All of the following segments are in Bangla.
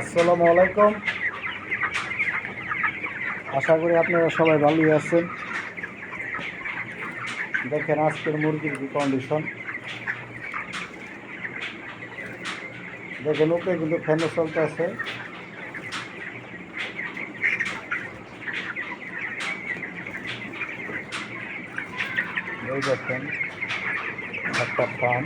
আসসালামু আলাইকুম। আশা করি আপনারা সবাই ভালোই আছেন। দেখেন আজকের মুরগির কি কন্ডিশন দেখেন ওকে কিন্তু ফ্যানও চলতে আছে দেখেন, একটা ফার্ম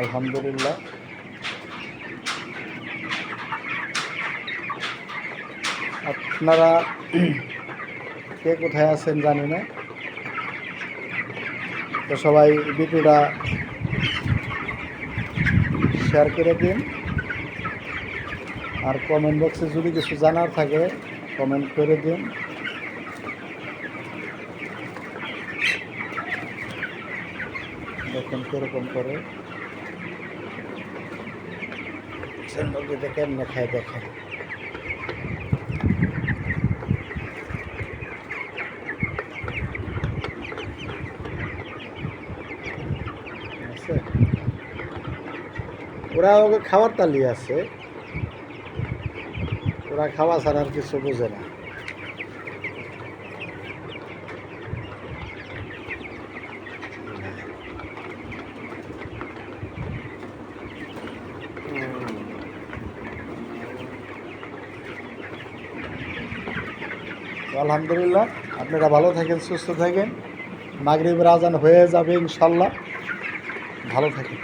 আলহামদুলিল্লাহ। আপনারা কে কোথায় আছেন জানি না। তো সবাই ভিডিওটা শেয়ার করে দিন। আর কমেন্ট বক্সে যদি কিছু জানার থাকে কমেন্ট করে দিন। দেখেন কীরকম করে। মুরগিটা কেমনে খায় দেখেন আছে? ওরা ওকে খাবার তালি আছে ওরা খাওয়া ছাড়া আর কিছু বোঝে না তো আলহামদুলিল্লাহ আপনারা ভালো থাকেন সুস্থ থাকেন। মাগরিবের রাজান হয়ে যাবে ইনশাল্লাহ। ভালো থাকেন।